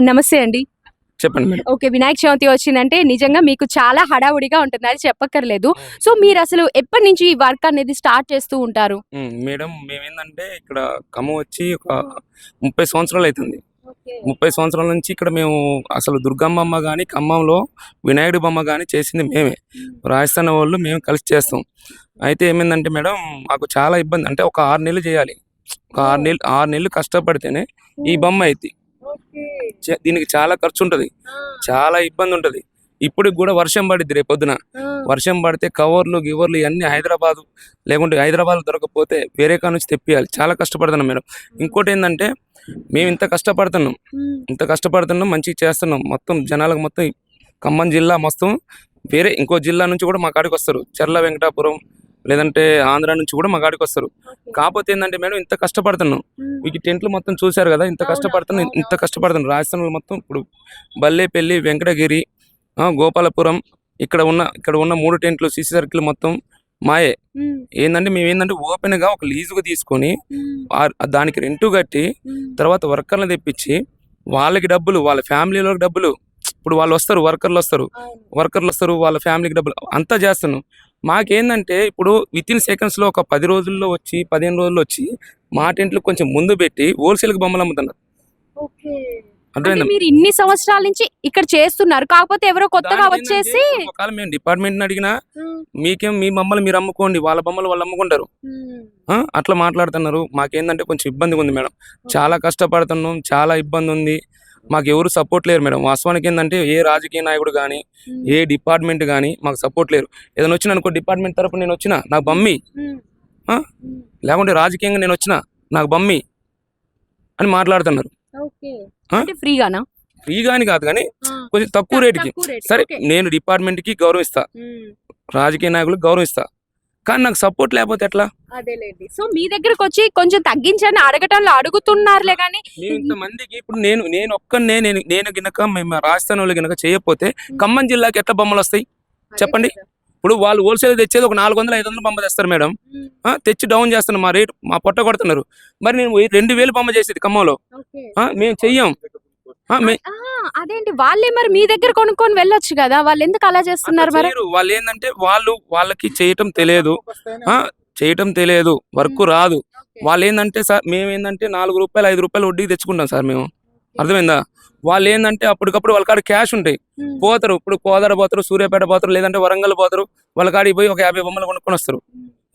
నమస్తే అండి. చెప్పండి మేడం. ఓకే వినాయక చవితి వచ్చిందంటే నిజంగా మీకు చాలా హడావుడిగా ఉంటుంది అది చెప్పక్కర్లేదు. సో మీరు అసలు ఎప్పటి నుంచి ఈ వర్క్ అనేది స్టార్ట్ చేస్తూ ఉంటారు? మేడం మేమేందంటే ఇక్కడ ఖమ్మం వచ్చి ఒక ముప్పై సంవత్సరాలు అవుతుంది ముప్పై సంవత్సరాల నుంచి ఇక్కడ మేము అసలు దుర్గమ్మ కానీ ఖమ్మంలో వినాయకుడి బొమ్మ కానీ చేసింది మేమే. రాజస్థాన్ వాళ్ళు మేము కలిసి చేస్తాం. అయితే ఏమైందంటే మేడం మాకు చాలా ఇబ్బంది. అంటే ఒక ఆరు నెలలు చేయాలి. ఒక ఆరు నెలలు ఆరు నెలలు కష్టపడితేనే ఈ బొమ్మ అయింది చే- దీనికి చాలా ఖర్చు ఉంటుంది చాలా ఇబ్బంది ఉంటుంది ఇప్పటికి కూడా వర్షం పడిద్ది రేపు పొద్దున. వర్షం పడితే కవర్లు గివర్లు ఇవన్నీ హైదరాబాద్ లేకుంటే హైదరాబాద్ దొరకకపోతే వేరే కాడ నుంచి తెప్పియాలి. చాలా కష్టపడుతున్నాం మేడం ఇంకోటి ఏంటంటే మేము ఇంత కష్టపడుతున్నాం. ఇంత కష్టపడుతున్నాం మంచిగా చేస్తున్నాం. మొత్తం జనాలకు మొత్తం ఖమ్మం జిల్లా మొత్తం వేరే ఇంకో జిల్లా నుంచి కూడా మా కాడికి వస్తారు. చర్ల వెంకటాపురం లేదంటే ఆంధ్ర నుంచి కూడా మా కాడికి వస్తారు కాకపోతే ఏంటంటే మేడం ఇంత కష్టపడుతున్నాం. మీకు టెంట్లు మొత్తం చూశారు కదా ఇంత కష్టపడుతున్నాం. ఇంత కష్టపడుతున్నాం. రాజస్థాన్ మొత్తం ఇప్పుడు బల్లేపల్లి వెంకటగిరి గోపాలపురం ఇక్కడ ఉన్న ఇక్కడ ఉన్న మూడు టెంట్లు సిసి సర్కిల్ మొత్తం మాయే. ఏంటంటే మేము ఏంటంటే ఓపెన్గా ఒక లీజుకు తీసుకొని దానికి రెంటు కట్టి తర్వాత వర్కర్లను తెప్పించి వాళ్ళకి డబ్బులు వాళ్ళ ఫ్యామిలీలోకి డబ్బులు. ఇప్పుడు వాళ్ళు వస్తారు వర్కర్లు వస్తారు. వర్కర్లు వస్తారు వాళ్ళ ఫ్యామిలీకి డబ్బులు. అంతా చేస్తున్నాం. మాకేందంటే ఇప్పుడు విత్ ఇన్ సెకండ్స్లో ఒక పది రోజుల్లో వచ్చి పదిహేను రోజుల్లో వచ్చి మా టెంట్లు కొంచెం ముందు పెట్టి హోల్సేల్ బొమ్మలు అమ్ముతున్నారు. అర్థమైందా? మీరు ఇన్ని సంవత్సరాల నుంచి ఇక్కడ చేస్తున్నారు. కాకపోతే ఎవరో కొత్తగా వచ్చేసి ఒకవేళ మేము డిపార్ట్మెంట్ అడిగినా మీకేం మీ బొమ్మలు మీరు అమ్ముకోండి వాళ్ళ బొమ్మలు వాళ్ళు అమ్ముకుంటారు. అట్లా మాట్లాడుతున్నారు. మాకేందంటే కొంచెం ఇబ్బందిగా ఉంది మేడం. చాలా కష్టపడుతున్నాం చాలా ఇబ్బంది ఉంది మాకు ఎవరు సపోర్ట్ లేరు మేడం. వాస్తవానికి ఏంటంటే ఏ రాజకీయ నాయకుడు కానీ ఏ డిపార్ట్మెంట్ కానీ మాకు సపోర్ట్ లేరు. ఏదైనా వచ్చిన అనుకో డిపార్ట్మెంట్ తరపున నేను వచ్చిన నాకు బమ్మి. ఆ? లేకుంటే రాజకీయంగా నేను వచ్చిన నాకు బమ్మి అని మాట్లాడుతున్నారు. ఫ్రీగానా? ఫ్రీగా అని కాదు కానీ కొంచెం తక్కువ రేటుకి. సరే. నేను డిపార్ట్మెంట్కి గౌరవిస్తా. రాజకీయ నాయకులకు గౌరవిస్తా. కానీ నాకు సపోర్ట్ లేకపోతే ఎట్లా? అదేలేండి. సో మీ దగ్గరకు వచ్చి కొంచెం తగ్గించని అడగటంలో అడుగుతున్నారులే కానీ ఇంతమందికి ఇప్పుడు నేను నేను ఒక్కనే నేను నేను గినక మేము రాజస్థాన్ వాళ్ళు గినక చేయకపోతే ఖమ్మం జిల్లాకి ఎట్లా బొమ్మలు వస్తాయి? చెప్పండి. ఇప్పుడు వాళ్ళు హోల్సేల్ తెచ్చేది ఒక నాలుగు వందలు ఐదు వందలు బొమ్మ తెస్తారు మేడం. తెచ్చి డౌన్ చేస్తున్నారు మా రేట్ మా పొట్ట కొడుతున్నారు. మరి నేను రెండు వేలు బొమ్మ చేసేది ఖమ్మంలో. మేము చెయ్యం. అదేంటి వాళ్ళే మరి మీ దగ్గర కొనుక్కొని వెళ్ళొచ్చు కదా వాళ్ళు ఎందుకు అలా చేస్తున్నారు మరి. వాళ్ళు ఏంటంటే వాళ్ళు వాళ్ళకి చేయటం తెలియదు. ఆ, చేయటం తెలియదు. వర్క్ రాదు. వాళ్ళు ఏంటంటే సార్ మేము ఏంటంటే నాలుగు రూపాయలు ఐదు రూపాయలు వడ్డీకి తెచ్చుకుంటాం సార్ మేము. అర్థమైందా? వాళ్ళు ఏంటంటే అప్పటికప్పుడు వాళ్ళ కాడ క్యాష్ ఉంటాయి. పోతారు. ఇప్పుడు కోదాడ పోతారు సూర్యాపేట పోతారు లేదంటే వరంగల్ పోతారు. వాళ్ళ కాడికి పోయి ఒక యాభై బొమ్మలు కొనుక్కొని వస్తారు.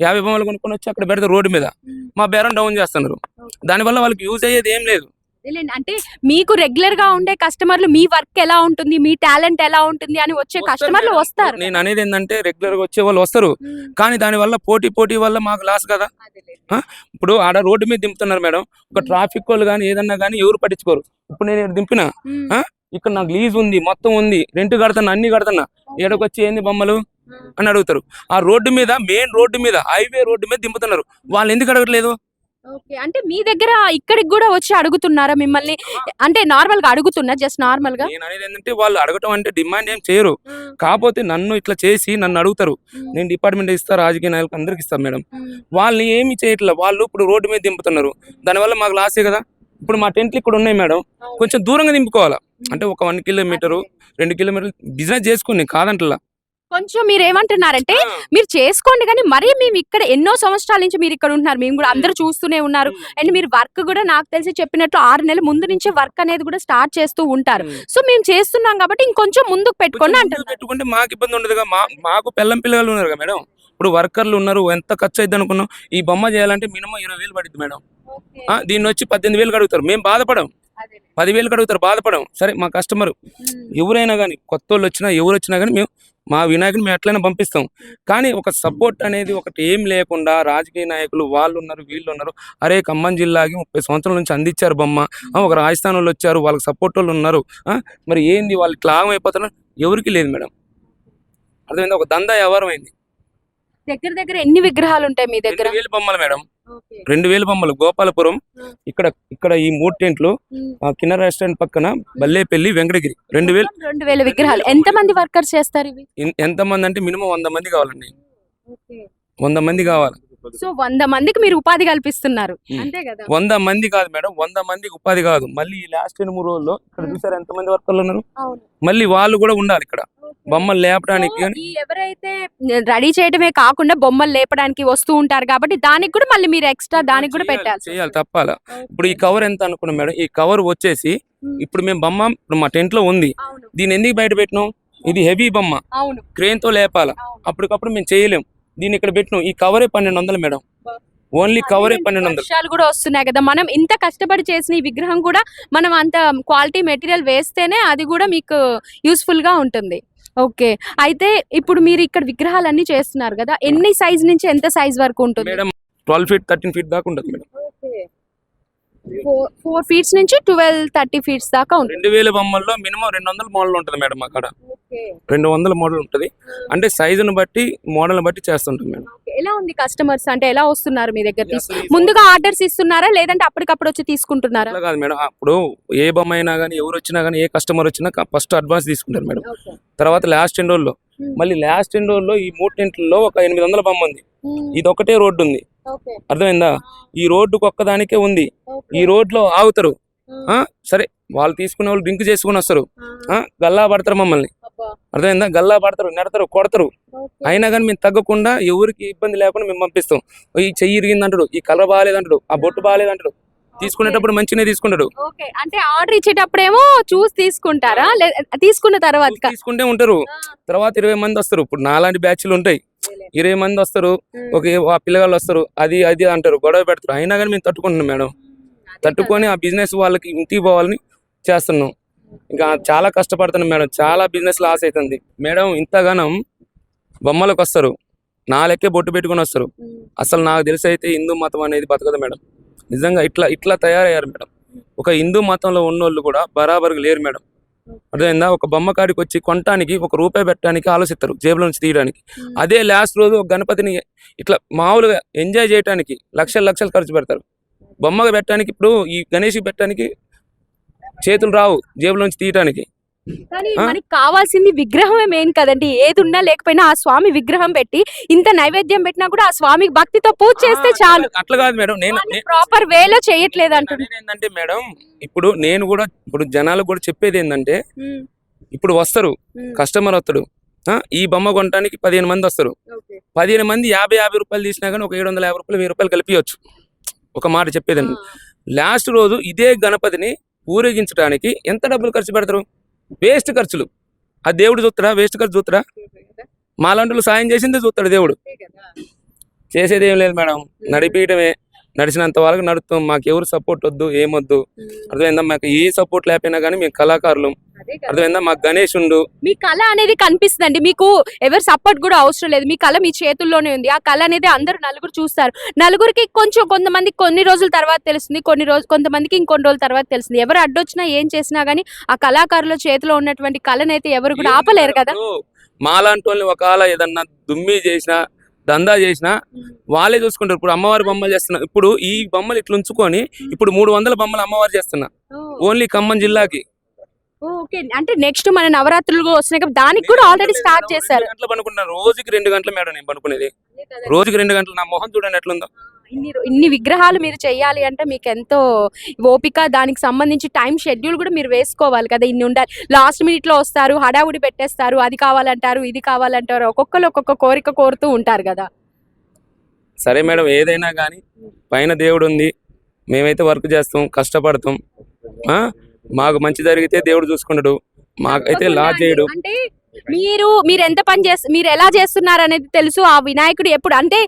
యాభై బొమ్మలు కొనుక్కొని వచ్చి అక్కడ పెడతారు రోడ్డు మీద మా బేరం డౌన్ చేస్తున్నారు. దానివల్ల వాళ్ళకి యూజ్ అయ్యేది ఏం లేదు. అదేలేండి. అంటే మీకు రెగ్యులర్గా ఉండే కస్టమర్లు మీ వర్క్ ఎలా ఉంటుంది మీ టాలెంట్ ఎలా ఉంటుంది అని వచ్చే కస్టమర్లు. వస్తారు. నేను అనేది ఏంటంటే రెగ్యులర్గా వచ్చే వాళ్ళు వస్తారు. కానీ దాని వల్ల పోటీ పోటీ వల్ల మాకు లాస్ కదా. ఇప్పుడు ఆడ రోడ్డు మీద దింపుతున్నారు మేడం ఒక ట్రాఫిక్ వాళ్ళు కానీ ఏదన్నా కానీ ఎవరు పట్టించుకోరు. ఇప్పుడు నేను దింపిన? ఇక్కడ నాకు లీజ్ ఉంది మొత్తం ఉంది. రెంట్ కడుతున్నా అన్ని కడుతున్నా. ఏడకొచ్చి ఏంది బొమ్మలు? అని అడుగుతారు. ఆ రోడ్డు మీద మెయిన్ రోడ్డు మీద హైవే రోడ్డు మీద దింపుతున్నారు. వాళ్ళు ఎందుకు అడగట్లేదు? ఓకే. అంటే మీ దగ్గర ఇక్కడికి కూడా వచ్చి అడుగుతున్నారా మిమ్మల్ని? అంటే నార్మల్గా అడుగుతున్నా జస్ట్ నార్మల్గా నేను అనేది ఏంటంటే వాళ్ళు అడగటం అంటే డిమాండ్ ఏం చేయరు. కాకపోతే నన్ను ఇట్లా చేసి నన్ను అడుగుతారు. నేను డిపార్ట్మెంట్ ఇస్తా రాజకీయ నాయకులకు అందరికి ఇస్తాను మేడం. వాళ్ళని ఏమి చేయట్లేదు వాళ్ళు ఇప్పుడు రోడ్డు మీద దింపుతున్నారు. దానివల్ల మాకు లాసే కదా? ఇప్పుడు మా టెంట్లు ఇక్కడ ఉన్నాయి మేడం. కొంచెం దూరంగా దింపుకోవాలా? అంటే ఒక వన్ కిలోమీటరు రెండు కిలోమీటర్లు బిజినెస్ చేసుకుని కాదంటలా. కొంచెం మీరు ఏమంటున్నారంటే మీరు చేసుకోండి కానీ మరీ మేము ఇక్కడ ఎన్నో సంవత్సరాల నుంచి మీరు ఇక్కడ ఉంటున్నారు. మేము కూడా అందరూ చూస్తూనే ఉన్నారు. అండ్ మీరు వర్క్ కూడా నాకు తెలిసి చెప్పినట్టు ఆరు నెలల ముందు నుంచి వర్క్ అనేది కూడా స్టార్ట్ చేస్తూ ఉంటారు. సో మేము చేస్తున్నాం కాబట్టి ఇంకొంచెం ముందుకు పెట్టుకోండి అంటున్నారు. పెట్టుకుంటే మాకు ఇబ్బంది ఉండదు మాకు పిల్లం పిల్లలు ఉన్నారు కదా మేడం. ఇప్పుడు వర్కర్లు ఉన్నారు. ఎంత ఖర్చు అయింది అనుకున్నాం? ఈ బొమ్మ చేయాలంటే మినిమం ఇరవై వేలు పడుతుంది మేడం. ఆ, దీన్ని వచ్చి పద్దెనిమిది వేలు అడుగుతారు. మేము బాధపడం. పదివేలు అడుగుతారు. బాధపడం. సరే మా కస్టమర్. ఎవరైనా కానీ కొత్త వాళ్ళు వచ్చినా ఎవరు వచ్చినా కానీ మేము మా వినాయకుని మేము ఎట్లయినా పంపిస్తాం. కానీ ఒక సపోర్ట్ అనేది ఒకటి ఏం లేకుండా రాజకీయ నాయకులు వాళ్ళు ఉన్నారు వీళ్ళు ఉన్నారు. అరే ఖమ్మం జిల్లాకి ముప్పై సంవత్సరాల నుంచి అందించారు బొమ్మ. ఒక రాజస్థాన్ వాళ్ళు వచ్చారు వాళ్ళకి సపోర్ట్ వాళ్ళు ఉన్నారు. మరి ఏంది వాళ్ళకి లాభం అయిపోతున్నారు? ఎవరికి లేదు మేడం. అర్థమైంది? ఒక దందా వ్యవహారం అయింది. దగ్గర దగ్గర ఎన్ని విగ్రహాలు ఉంటాయి మీ దగ్గర? బొమ్మలు మేడం. రెండు వేలు బొమ్మలు. గోపాలపురం ఇక్కడ ఇక్కడ ఈ మూడు టెంట్లు కిన్నర రెస్టారెంట్ పక్కన బల్లేపల్లి వెంకటగిరి. రెండు వేలు. రెండు వేల విగ్రహాలు. ఎంత మంది వర్కర్స్ చేస్తారు ఇవి? ఎన్- ఎంతమంది అంటే మినిమం వంద మంది కావాలండి. వంద మంది కావాలి. సో వంద మందికి మీరు ఉపాధి కల్పిస్తున్నారు. అంతే కదా? వంద మంది కాదు మేడం వంద మందికి ఉపాధి కాదు. మళ్ళీ ఈ లాస్ట్ రెండు మూడు రోజుల్లో ఇక్కడ. చూసారు ఎంత మంది వర్కర్లు ఉన్నారు? మళ్ళీ వాళ్ళు కూడా ఉండాలి ఇక్కడ. బొమ్మలు లేపడానికి ఎవరైతే రెడీ చేయడమే కాకుండా బొమ్మలు లేపడానికి వస్తూ ఉంటారు కాబట్టి దానికి కూడా మళ్ళీ మీరు ఎక్స్ట్రా దానికి కూడా పెట్టాలి చేయాలి తప్పాల? ఇప్పుడు ఈ కవర్ ఎంత అనుకున్నాం మేడం? ఈ కవర్ వచ్చేసి ఇప్పుడు మేము బొమ్మ ఇప్పుడు మా టెంట్లో ఉంది. దీన్ని ఎందుకు బయట పెట్టినాం? ఇది హెవీ బొమ్మ. క్రేన్తో లేపాల. అప్పటికప్పుడు మేము చేయలేం. దీన్ని ఇక్కడ పెట్టినాం ఈ కవరే పన్నెండు వందలు మేడం. ఓన్లీ కవరే పన్నెండు వందలు. వర్షాలు కూడా వస్తున్నాయి కదా. మనం ఇంత కష్టపడి చేసిన ఈ విగ్రహం కూడా మనం అంత క్వాలిటీ మెటీరియల్ వేస్తేనే అది కూడా మీకు యూస్ఫుల్గా ఉంటుంది. ఓకే. అయితే ఇప్పుడు మీరు ఇక్కడ విగ్రహాలన్నీ చేస్తున్నారు కదా. ఎన్ని సైజ్ నుంచి ఎంత సైజ్ వరకు ఉంటుంది? Madam twelve feet thirteen feet దాకా ఉంటుంది మేడం. ఫోర్ ఫీట్స్ నుంచి ట్వెల్వ్ థర్టీ ఫీట్స్ దాకా ఉంటుంది. రెండు వేల బొమ్మల్లో మినిమం రెండు వందల మోడల్ ఉంటుంది మేడం అక్కడ. రెండు వందల మోడల్ ఉంటుంది. అంటే సైజును బట్టి మోడల్ని బట్టి చేస్తుంటాం మేడం. ఎలా ఉంది కస్టమర్స్ అంటే ఎలా వస్తున్నారు మీ దగ్గర ముందుగా ఆర్డర్స్ ఇస్తున్నారా? లేదంటే అప్పటికప్పుడు వచ్చి తీసుకుంటున్నారా? కాదు మేడం. అప్పుడు ఏ బొమ్మ అయినా కానీ ఎవరు వచ్చినా కానీ ఏ కస్టమర్ వచ్చినా ఫస్ట్ అడ్వాన్స్ తీసుకుంటారు మేడం. తర్వాత లాస్ట్ ఎండ్లో Hmm. మళ్ళీ లాస్ట్ ఎండ్లో ఈ మూడు టెంట్లలో ఒక ఎనిమిది వందల బొమ్మ ఉంది. ఇది ఒకటే రోడ్డు ఉంది. అర్థమైందా? ఈ రోడ్డుకు ఒక్కదానికే ఉంది. ఈ రోడ్లో ఆగుతారు ఆ, సరే వాళ్ళు తీసుకునే వాళ్ళు డ్రింక్ చేసుకుని వస్తారు. ఆ, గల్లా పడతారు మమ్మల్ని. అర్థమైందా? గల్లా పడతారు నెడతారు కొడతారు. అయినా కానీ మేము తగ్గకుండా ఎవరికి ఇబ్బంది లేకుండా మేము పంపిస్తాం. ఈ చెయ్యి ఇరిగింది అంటాడు. ఈ కలర్ బాగాలేదంటాడు. ఆ బొట్టు బాగాలేదంటాడు. తీసుకునేటప్పుడు మంచిగానే తీసుకుంటాడు. ఓకే అంటే ఆర్డర్ ఇచ్చేటప్పుడేమో చూసి తీసుకుంటారా? తీసుకున్న తర్వాత తీసుకుంటే ఉంటారు. తర్వాత ఇరవై మంది వస్తారు. ఇప్పుడు నాలాంటి బ్యాచ్లు ఉంటాయి. ఇరవై మంది వస్తారు. ఒక ఆ పిల్లగాళ్ళు వస్తారు. అది అది అంటారు. గొడవ పెడతారు. అయినా కానీ మేము తట్టుకుంటున్నాం మేడం. తట్టుకొని ఆ బిజినెస్ వాళ్ళకి ఇంటికి పోవాలని చేస్తున్నాం. ఇంకా చాలా కష్టపడుతున్నాం మేడం. చాలా బిజినెస్ లాస్ అవుతుంది. మేడం ఇంతగానం బొమ్మలకు వస్తారు. నా లెక్కే బొట్టు పెట్టుకొని వస్తారు. అసలు నాకు తెలిసి అయితే హిందూ మతం అనేది బతకదు మేడం. నిజంగా ఇట్లా ఇట్లా తయారయ్యారు మేడం. ఒక హిందూ మతంలో ఉన్నోళ్ళు కూడా బరాబర్గా లేరు మేడం. అర్థమైందా? ఒక బొమ్మ కాడికి వచ్చి కొనటానికి ఒక రూపాయి పెట్టడానికి ఆలోచిస్తారు జేబులో నుంచి తీయడానికి. అదే లాస్ట్ రోజు ఒక గణపతిని ఇట్లా మామూలుగా ఎంజాయ్ చేయడానికి లక్షలు లక్షలు ఖర్చు పెడతారు. బొమ్మగా పెట్టడానికి ఇప్పుడు ఈ గణేష్ పెట్టడానికి చేతులు రావు జేబులో నుంచి తీయటానికి. కానీ? మనకి కావాల్సింది విగ్రహమే మెయిన్ కదండి. ఏది ఉన్నా లేకపోయినా ఆ స్వామి విగ్రహం పెట్టి ఇంత నైవేద్యం పెట్టినా కూడా ఆ స్వామికి భక్తితో పూజ చేస్తే చాలు. అట్లా కాదు మేడం. నేను ప్రాపర్ వేలో చేయట్లేదు ఏంటంటే మేడం ఇప్పుడు నేను కూడా ఇప్పుడు జనాలకు కూడా చెప్పేది ఏంటంటే ఇప్పుడు వస్తారు కస్టమర్ వస్తాడు ఈ బొమ్మ కొనడానికి పదిహేను మంది వస్తారు. పదిహేను మంది యాభై యాభై రూపాయలు తీసినా కానీ ఒక ఏడు వందల యాభై రూపాయలు వెయ్యి రూపాయలు కలిపియచ్చు. ఒక మాట చెప్పేదండి లాస్ట్ రోజు ఇదే గణపతిని ఊరేగించడానికి ఎంత డబ్బులు ఖర్చు పెడతారు? వేస్ట్ ఖర్చులు. ఆ దేవుడు చూస్తాడా వేస్ట్ ఖర్చు చూస్తాడా మాలాంటి సాయం చేసిందే చూస్తాడు దేవుడు. చేసేది ఏం లేదు మేడం. నడిపించడమే నడిచినంత వరకు నడుస్తాం మాకు ఎవరు సపోర్ట్ వద్దు ఏమొద్దు. అర్థమైందా? మాకు ఏ సపోర్ట్ లేకపోయినా కానీ మేము కళాకారులు. అర్థమైందా? మాకు గణేష్ ఉండు. మీ కళ అనేది కనిపిస్తుందండి. మీకు ఎవరు సపోర్ట్ కూడా అవసరం లేదు. మీ కళ మీ చేతుల్లోనే ఉంది. ఆ కళ అనేది అందరూ నలుగురు చూస్తారు. నలుగురికి కొంచెం కొంతమంది కొన్ని రోజుల తర్వాత తెలుస్తుంది. కొన్ని రోజు కొంతమందికి ఇంకొన్ని రోజుల తర్వాత తెలుస్తుంది. ఎవరు అడ్డొచ్చినా ఏం చేసినా గానీ ఆ కళాకారుల చేతిలో ఉన్నటువంటి కళనైతే ఎవరు కూడా ఆపలేరు కదా మాలాంటి వాళ్ళని ఒకవేళ ఏదన్నా దుమ్మి చేసినా దందా చేసినా వాళ్ళే చూసుకుంటారు. ఇప్పుడు అమ్మవారి బొమ్మలు చేస్తున్నా ఇప్పుడు ఈ బొమ్మలు ఇట్లా ఉంచుకొని ఇప్పుడు మూడు వందల బొమ్మలు అమ్మవారు చేస్తున్నా. ఓన్లీ ఖమ్మం జిల్లాకి. ఓకే. అంటే నెక్స్ట్ మన నవరాత్రులు వస్తున్నాయి దానికి కూడా ఆల్రెడీ స్టార్ట్ చేశారు. గంటలు పనుకుంటున్నాను రోజుకి రెండు గంటల మేడం నేను పనుకునేది. రోజుకి రెండు గంటలు నా మొహం చూడండి ఎట్లుందో. ఇన్ని ఇన్ని విగ్రహాలు మీరు చెయ్యాలి అంటే మీకు ఎంతో ఓపిక దానికి సంబంధించి టైం షెడ్యూల్ కూడా మీరు వేసుకోవాలి కదా. ఇన్ని ఉండాలి లాస్ట్ మినిట్లో వస్తారు హడావుడి పెట్టేస్తారు అది కావాలంటారు ఇది కావాలంటారు ఒక్కొక్కరు ఒక్కొక్క కోరిక కోరుతూ ఉంటారు కదా. సరే మేడం ఏదైనా కానీ పైన దేవుడు ఉంది మేమైతే వర్క్ చేస్తాం కష్టపడతాం? మాకు మంచి జరిగితే దేవుడు చూసుకుంటాడు. మాకైతే లా చేయడు. అంటే మీరు మీరు ఎంత పని చేస్తారు మీరు ఎలా చేస్తున్నారు అనేది తెలుసు. ఆ వినాయకుడు ఎప్పుడు అంటే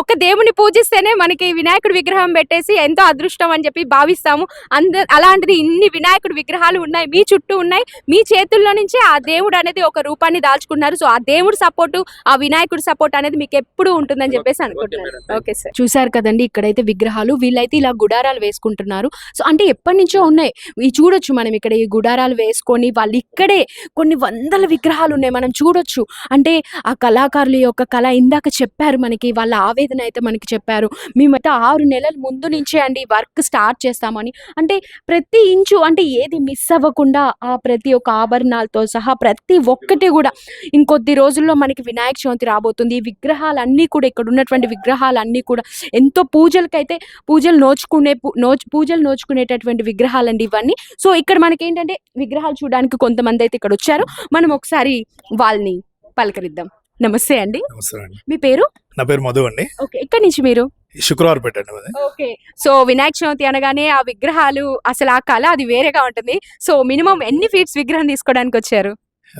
ఒక దేవుని పూజిస్తేనే మనకి వినాయకుడి విగ్రహం పెట్టేసి ఎంతో అదృష్టం అని చెప్పి భావిస్తాము. అంద అలాంటిది ఇన్ని వినాయకుడి విగ్రహాలు ఉన్నాయి మీ చుట్టూ ఉన్నాయి మీ చేతుల్లో నుంచే ఆ దేవుడు అనేది ఒక రూపాన్ని దాల్చుకున్నారు సో ఆ దేవుడు సపోర్ట్ ఆ వినాయకుడి సపోర్ట్ అనేది మీకు ఎప్పుడు ఉంటుందని చెప్పేసి అనుకుంటున్నాను. Okay sir. చూసారు కదండి ఇక్కడైతే విగ్రహాలు వీళ్ళైతే ఇలా గుడారాలు వేసుకుంటున్నారు. సో అంటే ఎప్పటి నుంచో ఉన్నాయి. ఇవి చూడొచ్చు మనం ఇక్కడ ఈ గుడారాలు వేసుకొని వాళ్ళు ఇక్కడే కొన్ని వందల విగ్రహాలు ఉన్నాయి. మనం చూడొచ్చు. అంటే ఆ కళాకారుల యొక్క కళ ఇందాక చెప్పారు మనకి వాళ్ళ నివేదన అయితే మనకి చెప్పారు. మేమైతే ఆరు నెలల ముందు నుంచే అండి వర్క్ స్టార్ట్ చేస్తామని. అంటే ప్రతి ఇంచు అంటే ఏది మిస్ అవ్వకుండా ఆ ప్రతి ఒక్క ఆభరణాలతో సహా ప్రతి ఒక్కటి కూడా. ఇంకొద్ది రోజుల్లో మనకి వినాయక చవితి రాబోతుంది. ఈ విగ్రహాలన్నీ కూడా ఇక్కడ ఉన్నటువంటి విగ్రహాలన్నీ కూడా ఎంతో పూజలకైతే పూజలు నోచుకునే నోచు పూజలు నోచుకునేటటువంటి విగ్రహాలండి ఇవన్నీ. సో ఇక్కడ మనకి ఏంటంటే విగ్రహాలు చూడడానికి కొంతమంది అయితే ఇక్కడ వచ్చారు మనం ఒకసారి వాళ్ళని పలకరిద్దాం. నమస్తే అండి. నమస్కారం అండి. మీ పేరు? నా పేరు మధు అండి. ఓకే ఎక్కడి నుంచి మీరు? శుక్రవారం పెట్టండి ఓకే సో వినాయక చవితి అనగానే ఆ విగ్రహాలు అసలు ఆ కళ అది వేరేగా ఉంటుంది. సో మినిమం ఎన్ని ఫీట్స్ విగ్రహం తీసుకోవడానికి వచ్చారు?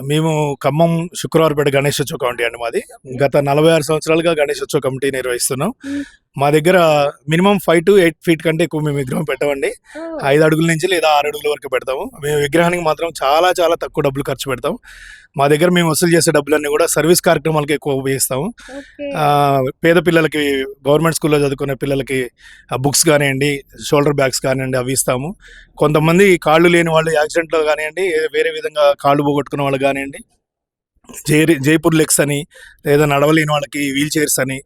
మేము ఖమ్మం శుక్రవారపేట గణేశోత్సవ కమిటీ అండి మాది. గత నలభై ఆరు సంవత్సరాలుగా గణేశోత్సవ కమిటీ నిర్వహిస్తున్నాం. మా దగ్గర minimum five to eight feet కంటే ఎక్కువ మేము విగ్రహం పెట్టమండి. ఐదు అడుగుల నుంచి లేదా ఆరు అడుగుల వరకు పెడతాము. మేము విగ్రహానికి మాత్రం చాలా చాలా తక్కువ డబ్బులు ఖర్చు పెడతాం మా దగ్గర మేము వసూలు చేసే డబ్బులన్నీ కూడా సర్వీస్ కార్యక్రమాలకి ఎక్కువ ఉపయోగిస్తాము. పేద పిల్లలకి గవర్నమెంట్ స్కూల్లో చదువుకునే పిల్లలకి బుక్స్ కానివ్వండి షోల్డర్ బ్యాగ్స్ కానివ్వండి అవి ఇస్తాము. కొంతమంది కాళ్ళు లేని వాళ్ళు యాక్సిడెంట్లో కానివ్వండి వేరే విధంగా కాళ్ళు పోగొట్టుకున్న వాళ్ళు కానివ్వండి జై జైపూర్ లెగ్స్ అని లేదా నడవలేని వాళ్ళకి వీల్ చైర్స్ అని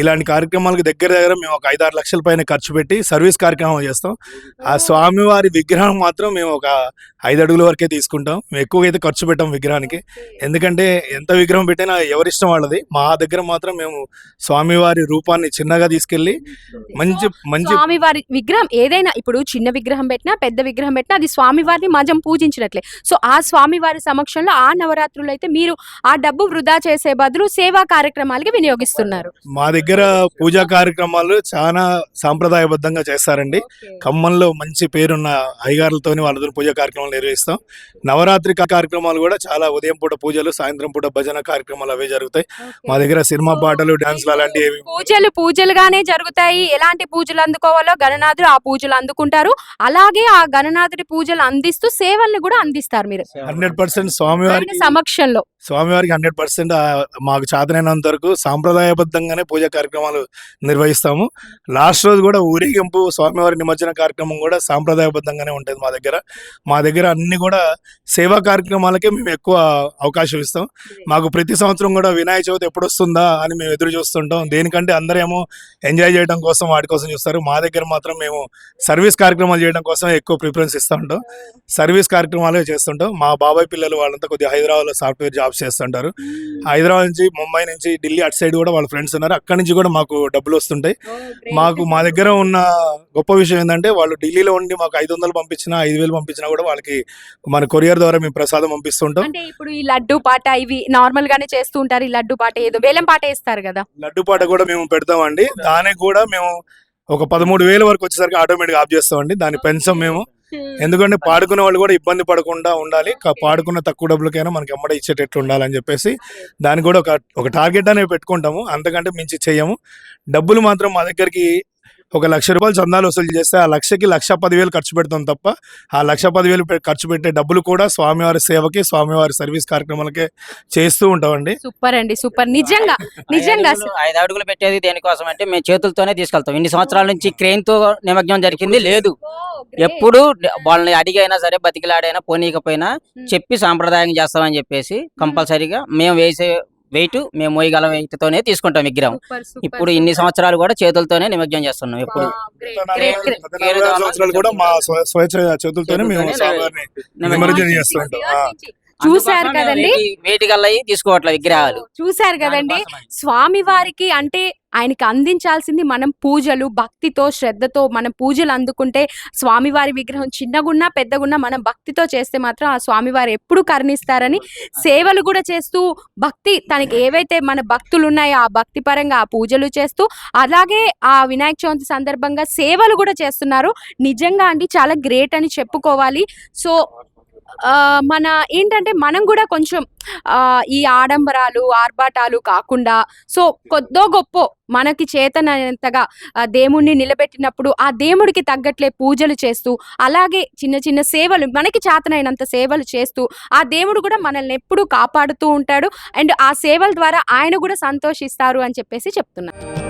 ఇలాంటి కార్యక్రమాలకు దగ్గర దగ్గర మేము ఒక ఐదారు లక్షల పైన ఖర్చు పెట్టి సర్వీస్ కార్యక్రమం చేస్తాం. ఆ స్వామివారి విగ్రహం మాత్రం మేము ఒక ఐదు అడుగుల వరకే తీసుకుంటాం. మేము ఎక్కువగా అయితే ఖర్చు పెట్టాం విగ్రహానికి. ఎందుకంటే ఎంత విగ్రహం పెట్టినా ఎవరిష్టం వాళ్ళది. మా దగ్గర మాత్రం మేము స్వామివారి రూపాన్ని చిన్నగా తీసుకెళ్ళి మంచి మంచి స్వామివారి విగ్రహం ఏదైనా ఇప్పుడు చిన్న విగ్రహం పెట్టినా పెద్ద విగ్రహం పెట్టినా అది స్వామి వారిని మజం పూజించినట్లే. సో ఆ స్వామి వారి సమక్షంలో ఆ నవరాత్రులు అయితే మీరు ఆ డబ్బు వృధా చేసే బదులు సేవా కార్యక్రమాలకి వినియోగిస్తున్నారు. మా దగ్గర పూజా కార్యక్రమాలు చాలా సాంప్రదాయబద్ధంగా చేస్తారండి. ఖమ్మంలో మంచి పేరున్న అయ్యగారులతోని వాళ్ళతో పూజా కార్యక్రమాలు నిర్వహిస్తాం. నవరాత్రి కార్యక్రమాలు కూడా చాలా ఉదయం పూట పూజలు సాయంత్రం పూట భజన కార్యక్రమాలు అవే జరుగుతాయి. మా దగ్గర సినిమా పాటలు డాన్స్లు అలాంటివి పూజలు పూజలుగానే జరుగుతాయి. ఎలాంటి పూజలు అందుకోవాలో గణనాథుడు ఆ పూజలు అందుకుంటారు. అలాగే ఆ గణనాథుడి పూజలు అందిస్తూ సేవల్ని కూడా అందిస్తారు మీరు. హండ్రెడ్ పర్సెంట్ ఆయన స్వామివారికి సమక్షంలో. స్వామివారికి హండ్రెడ్ పర్సెంట్ మాకు చేతనైనంత వరకు సాంప్రదాయబద్ధంగానే పూజా కార్యక్రమాలు నిర్వహిస్తాము. లాస్ట్ రోజు కూడా ఊరేగింపు స్వామివారి నిమజ్జన కార్యక్రమం కూడా సాంప్రదాయబద్ధంగానే ఉంటుంది మా దగ్గర. మా దగ్గర అన్ని కూడా సేవా కార్యక్రమాలకే మేము ఎక్కువ అవకాశం ఇస్తాం. మాకు ప్రతి సంవత్సరం కూడా వినాయక చవితి ఎప్పుడు వస్తుందా అని మేము ఎదురు చూస్తుంటాం. దేనికంటే అందరేమో ఎంజాయ్ చేయడం కోసం వాటి కోసం చూస్తారు. మా దగ్గర మాత్రం మేము సర్వీస్ కార్యక్రమాలు చేయడం కోసం ఎక్కువ ప్రిఫరెన్స్ ఇస్తూ ఉంటాం. సర్వీస్ కార్యక్రమాలే చేస్తుంటాం. మా బాబాయ్ పిల్లలు వాళ్ళంతా కొద్దిగా హైదరాబాద్లో సాఫ్ట్వేర్ జాబ్స్ చేస్తుంటారు. హైదరాబాద్ నుంచి ముంబై నుంచి ఢిల్లీ అటు సైడ్ కూడా వాళ్ళ ఫ్రెండ్స్ ఉన్నారు. అక్కడి నుంచి కూడా మాకు డబ్బులు వస్తుంటాయి. మాకు మా దగ్గర ఉన్న గొప్ప విషయం ఏంటంటే వాళ్ళు ఢిల్లీలో ఉండి మాకు ఐదు వందలు పంపించినా ఐదు వేలు పంపించినా కూడా వాళ్ళకి మన కొరియర్ ద్వారా మేము ప్రసాదం పంపిస్తుంటాం. అంటే ఇప్పుడు ఈ లడ్డు పాట ఇవి నార్మల్ గానే చేస్తూ ఉంటారు. ఈ లడ్డు పాట ఏదో వేలం పాట వేస్తారు కదా. లడ్డు పాట కూడా మేము పెడతామండి. దానికి కూడా మేము ఒక పదమూడు వేల వరకు వచ్చేసరికి ఆటోమేటిక్ ఆఫ్ చేస్తామండి. దాన్ని పెంచాం మేము ఎందుకంటే పాడుకునే వాళ్ళు కూడా ఇబ్బంది పడకుండా ఉండాలి. పాడుకున్న తక్కువ డబ్బులకైనా మనకి ఎమ్మడ ఇచ్చేటట్లు ఉండాలని చెప్పేసి దాన్ని కూడా ఒక ఒక టార్గెట్ అనేది పెట్టుకుంటాము. అంతకంటే మించి చెయ్యము. డబ్బులు మాత్రం మా దగ్గరికి ఒక లక్ష రూపాయలు చందాలు వసూలు చేస్తే ఆ లక్షకి లక్ష పదివేలు ఖర్చు పెడతాం తప్ప ఆ లక్ష పదివేలు ఖర్చు పెట్టే డబ్బులు కూడా స్వామివారి సేవకి స్వామివారి సర్వీస్ కార్యక్రమాలకే చేస్తూ ఉంటామండి. సూపర్ అండి సూపర్. నిజంగా నిజంగా ఐదు అడుగులు- ఐదు అడుగులు పెట్టేది దేనికోసం అంటే మేము చేతులతోనే తీసుకెళ్తాం. ఇన్ని సంవత్సరాల నుంచి క్రెయిన్తో నిమగ్నం జరిగింది లేదు. ఎప్పుడు వాళ్ళని అడిగైనా సరే బతికిలాడైనా పోనీకపోయినా చెప్పి సాంప్రదాయం చేస్తామని చెప్పేసి కంపల్సరీగా మేము వేసే వెయిట్ మేము మోయగల వెయిట్ తోనే తీసుకుంటాం విగ్రహం. ఇప్పుడు ఇన్ని సంవత్సరాలు కూడా చేతులతోనే నిమజ్జనం చేస్తున్నాం సంవత్సరాలు కూడా మా స్వేచ్ఛ చేతులతోనే మేము నిమజ్జనం చేస్తూ ఉంటాం ఆ. చూశారు కదండి? వెయిట్ గల్లయి తీసుకోవట్లే విగ్రహాలు. చూశారు కదండి. స్వామి వారికి అంటే ఆయనకి అందించాల్సింది మనం పూజలు భక్తితో శ్రద్ధతో మనం పూజలు అందుకుంటే స్వామివారి విగ్రహం చిన్నగున్నా పెద్దగున్నా మనం భక్తితో చేస్తే మాత్రం ఆ స్వామివారు ఎప్పుడు కరుణిస్తారని సేవలు కూడా చేస్తూ భక్తి తనకి ఏవైతే మన భక్తులు ఉన్నాయో ఆ భక్తి పరంగా ఆ పూజలు చేస్తూ అలాగే ఆ వినాయక చవితి సందర్భంగా సేవలు కూడా చేస్తున్నారు. నిజంగా అండి చాలా గ్రేట్ అని చెప్పుకోవాలి. సో మన ఏంటంటే మనం కూడా కొంచెం ఈ ఆడంబరాలు ఆర్భాటాలు కాకుండా సో కొద్దో గొప్ప మనకి చేతనంతగా దేవుణ్ణి నిలబెట్టినప్పుడు ఆ దేవుడికి తగ్గట్లే పూజలు చేస్తూ అలాగే చిన్న చిన్న సేవలు మనకి చేతనైనంత సేవలు చేస్తూ ఆ దేవుడు కూడా మనల్ని ఎప్పుడూ కాపాడుతూ ఉంటాడు. అండ్ ఆ సేవల ద్వారా ఆయన కూడా సంతోషిస్తారు అని చెప్పేసి చెప్తున్నాను